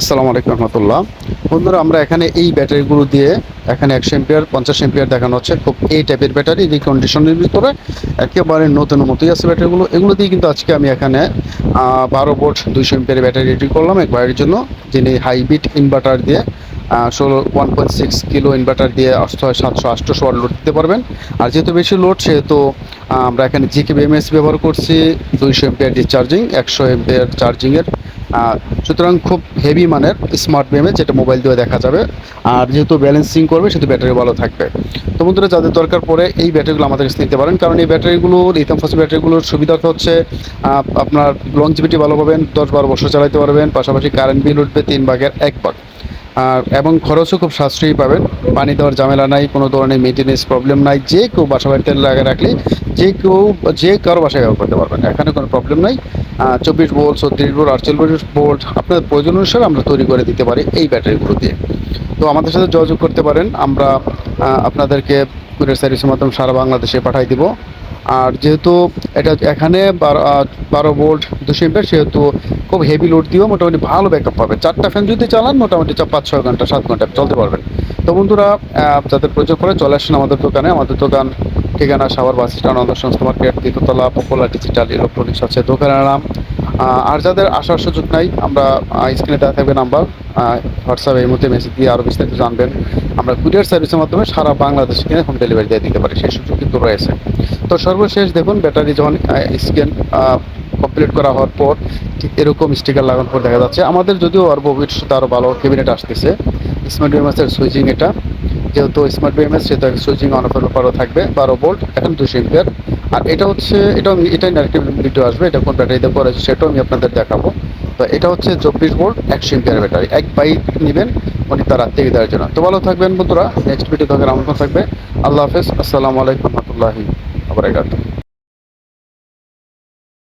আসসালামু আলাইকুম রহমতুল্লাহ। বন্ধুরা, আমরা এখানে এই ব্যাটারিগুলো দিয়ে এখানে একশো এম্পিয়ার পঞ্চাশ এম্পিয়ার দেখানো হচ্ছে। খুব এই টাইপের ব্যাটারি রিকন্ডিশনের ভিতরে। একেবারে নতুন মতোই আছে ব্যাটারিগুলো। এগুলো দিয়ে কিন্তু আজকে আমি এখানে বারো ভোল্ট, দুইশো এম্পিয়ার ব্যাটারি রেডি করলাম এক ভাইয়ের জন্য, যিনি হাইব্রিড ইনভার্টার দিয়ে ষোলো one point six kilo inverter দিয়ে হয়, সাতশো আটশোশো ওয়াট লোড দিতে পারবেন। আর যেহেতু বেশি লোড সেহেতু আমরা এখানে জিকে বিএমএস ব্যবহার করছি, দুইশো এম্পিয়ার ডিসচার্জিং একশো এম্পিয়ার চার্জিংয়ের সুতরাং খুব হেভি মানের স্মার্ট বিএমএ যেটা মোবাইল দিয়ে দেখা যাবে। আর যেহেতু ব্যালেন্সিং করবে, সেহেতু ব্যাটারি ভালো থাকবে। তো বন্ধুরা, যাদের দরকার পড়ে এই ব্যাটারিগুলো আমাদের কাছে নিতে পারেন। কারণ এই ব্যাটারিগুলো লিথিয়াম ফার্স্ট ব্যাটারিগুলোর সুবিধা হচ্ছে আপনার লংজিভিটি ভালো পাবেন, দশ বারো বছর চালাতে পারবেন। পাশাপাশি কারেন্ট বিল উঠবে তিন ভাগের এক ভাগ। আর এবং খরচও খুব সাশ্রয়ী পাবেন। পানি দেওয়ার ঝামেলা নাই, কোনো ধরনের মেনটেনেন্স প্রবলেম নাই, যে কেউ বাসা বাড়িতে লাগিয়ে রাখলে যে কেউ, যে কারও বাসায় ব্যবহার করতে পারবেন এখানে কোনো প্রবলেম নাই। চব্বিশ বোল্ট ছত্রিশ ভোল্ট আটচল্লিশ ভোল্ট আপনার প্রয়োজন অনুসারে আমরা তৈরি করে দিতে পারি এই ব্যাটারিগুলো দিয়ে। তো আমাদের সাথে যোগাযোগ করতে পারেন। আমরা আপনাদেরকে কুরিয়ার সার্ভিসের মাধ্যমে সারা বাংলাদেশে পাঠাই দিব। আর যেহেতু এটা এখানে বারো ভোল্ট দুশো এম্পিয়ার সেহেতু খুব হেভি লোড দিয়েও মোটামুটি ভালো ব্যাকআপ পাবে চারটা ফ্যান যদি চালান, মোটামুটি পাঁচ, ছয় ঘণ্টা, সাত ঘণ্টা চলতে পারবেন। তো বন্ধুরা যাদের প্রয়োজন করে চলে আসেন আমাদের দোকানে। আমাদের দোকান, ঠিকানা সাভার বাস স্ট্যান্ড অন্ধ সংস্থা মার্কেট দ্বিতীয়তলা পপুলার ডিজিটাল ইলেকট্রনিক্স আছে দোকানের নাম। আর যাদের আসার সুযোগ নাই, আমরা স্ক্রিনে দেওয়া থাকবে নাম্বার হোয়াটসঅ্যাপে এই মধ্যে মেসেজ দিয়ে আরও বিস্তারিত জানবেন। আমরা কুরিয়ার সার্ভিসের মাধ্যমে সারা বাংলাদেশে কিনে হোম ডেলিভারি দিয়ে দিতে পারি। সেই সুযোগ কিন্তু রয়েছে। তো সর্বশেষ দেখুন ব্যাটারি যখন স্ক্যান কমপ্লিট করা হওয়ার পর ঠিক এরকম স্টিকার লাগানোর পর দেখা যাচ্ছে, আমাদের যদিও আর ভবিষ্যতে আরও ভালো ক্যাবিনেট আসতেছে। স্মার্ট বিএমএস এর সুইচিং এটা। যেহেতু স্মার্ট বিএমএস সেটা সুইচিং অন অফের ব্যাপারও থাকবে, বারো ভোল্ট এখন দুশো এম্পিয়ার আর এটা হচ্ছে, এটা এটাই নেগেটিভ ভিডিও আসবে, এটা কোন ব্যাটারিতে পরে হয়েছে সেটাও আমি আপনাদের দেখাবো। তো এটা হচ্ছে চব্বিশ ভোল্ট একশো এম্পিয়ার ব্যাটারি এক বাইক নেবেন, উনি তার রাত্রে দেওয়ার জন্য। তো ভালো থাকবেন বন্ধুরা নেক্সট ভিডিও থাকার আমন্ত্রণ থাকবে। আল্লাহ হাফেজ, আসসালামু আলাইকুম রহমতুল্লাহি আবরাকাতুহ